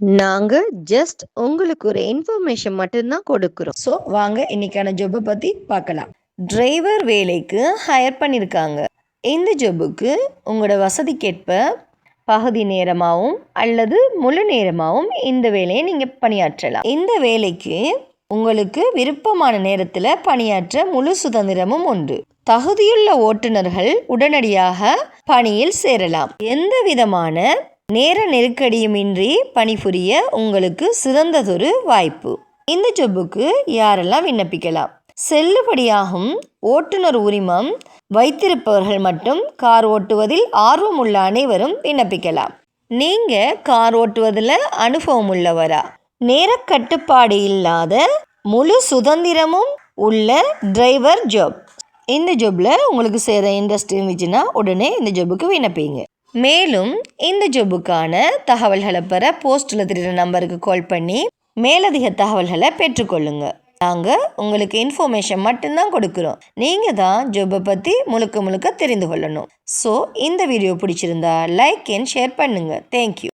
நாங்க ஜஸ்ட் உங்களுக்கு ஒரு இன்ஃபர்மேஷன் மட்டும்தான் கொடுக்குறோம். ஸோ வாங்க இன்னைக்கான ஜொப்பை பத்தி பார்க்கலாம். டிரைவர் வேலைக்கு ஹையர் பண்ணியிருக்காங்க இந்த ஜொப்புக்கு உங்களோட வசதிக்கேற்ப பகுதி நேரமாகவும் அல்லது முழு நேரமாகவும் இந்த வேலையை நீங்கள் பணியாற்றலாம். இந்த வேலைக்கு உங்களுக்கு விருப்பமான நேரத்தில் பணியாற்ற முழு சுதந்திரமும் உண்டு. தகுதியுள்ள ஓட்டுநர்கள் உடனடியாக பணியில் சேரலாம். எந்த விதமான நேர நெருக்கடியுமின்றி பணிபுரிய உங்களுக்கு சிறந்ததொரு வாய்ப்பு. இந்த ஜொப்புக்கு யாரெல்லாம் விண்ணப்பிக்கலாம்? செல்லுபடியாகும் ஓட்டுநர் உரிமம் வைத்திருப்பவர்கள் மட்டும் கார் ஓட்டுவதில் ஆர்வம் உள்ள அனைவரும் விண்ணப்பிக்கலாம். நீங்க கார் ஓட்டுவதில் அனுபவம் உள்ளவரா நேர கட்டுப்பாடு இல்லாத முழு சுதந்திரமும் உள்ள டிரைவர் ஜாப். இந்த ஜாப்ல உங்களுக்கு சேர இன்ட்ரெஸ்ட் இருந்துச்சுன்னா உடனே இந்த ஜாபுக்கு விண்ணப்பிங்க. மேலும் இந்த ஜொபுக்கான தகவல்களை பெற போஸ்ட்டில் தெரிகிற நம்பருக்கு கால் பண்ணி மேலதிக தகவல்களை பெற்றுக்கொள்ளுங்க. நாங்கள் உங்களுக்கு இன்ஃபர்மேஷன் மட்டும்தான் கொடுக்குறோம். நீங்கள் தான் ஜொப்பை பற்றி முழுக்க முழுக்க தெரிந்து கொள்ளணும். ஸோ இந்த வீடியோ பிடிச்சிருந்தா லைக் அண்ட் ஷேர் பண்ணுங்கள் தேங்க்யூ